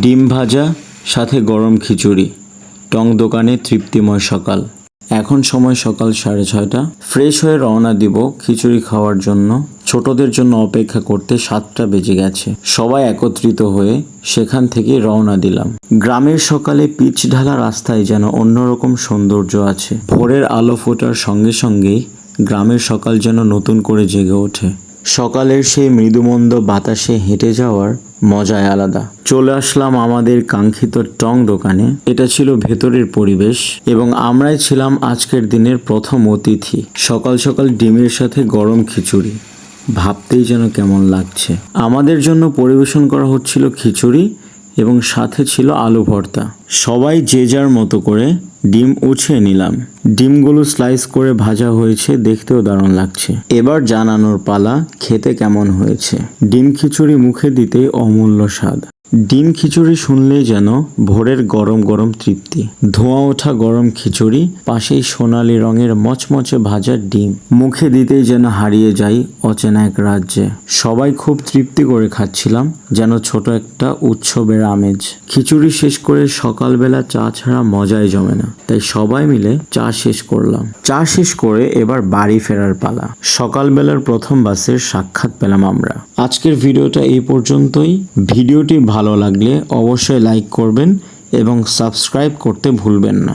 ডিম ভাজা, সাথে গরম খিচুড়ি। টং দোকানে তৃপ্তিময় সকাল। এখন সময় সকাল সাড়ে ছয়টা। ফ্রেশ হয়ে রওনা দিব খিচুড়ি খাওয়ার জন্য। ছোটদের জন্য অপেক্ষা করতে সাতটা বেজে গেছে। সবাই একত্রিত হয়ে সেখান থেকে রওনা দিলাম। গ্রামের সকালে পিচ ঢালা রাস্তায় যেন অন্যরকম সৌন্দর্য আছে। ভোরের আলো ফোটার সঙ্গে সঙ্গেই গ্রামের সকাল যেন নতুন করে জেগে ওঠে। সকালের সেই মৃদুমন্দ বাতাসে হেঁটে যাওয়ার মজাই আলাদা। চলে আসলাম আমাদের কাঙ্ক্ষিত টং দোকানে। এটা ছিল ভেতরের পরিবেশ এবং আমরাই ছিলাম আজকের দিনের প্রথম অতিথি। সকাল সকাল ডিমের সাথে গরম খিচুড়ি। ভাবতেই যেন কেমন লাগছে। আমাদের জন্য পরিবেশন করা হচ্ছিল খিচুড়ি এবং সাথে ছিল আলু ভর্তা। সবাই যে যার মতো করে ডিম উঠিয়ে নিলাম। ডিমগুলো স্লাইস করে ভাজা হয়েছে, দেখতেও দারুণ লাগছে। এবার জানানোর পালা, খেতে কেমন হয়েছে? ডিম খিচুড়ি মুখে দিতেই অমূল্য স্বাদ। ডিম খিচুড়ি শুনলেই যেন ভোরের গরম গরম তৃপ্তি। ধোঁয়া ওঠা গরম খিচুড়ি, পাশেই সোনালী রঙের মচমচে ভাজা ডিম। মুখে দিতেই যেন হারিয়ে যাই অচেনা এক রাজ্যে। সবাই খুব তৃপ্তি করে খাচ্ছিলাম, যেন ছোট একটা উৎসবের আমেজ। খিচুড়ি শেষ করে সকালবেলা চা ছাড়া মজাই জমে না। তাই সবাই মিলে চা শেষ করলাম। চা শেষ করে এবার বাড়ি ফেরার পালা। সকালবেলার প্রথম বাসের সাক্ষাৎ পেলাম আমরা। আজকের ভিডিওটা এই পর্যন্তই। ভিডিওটি ভালো লাগলে অবশ্যই লাইক করবেন এবং সাবস্ক্রাইব করতে ভুলবেন না।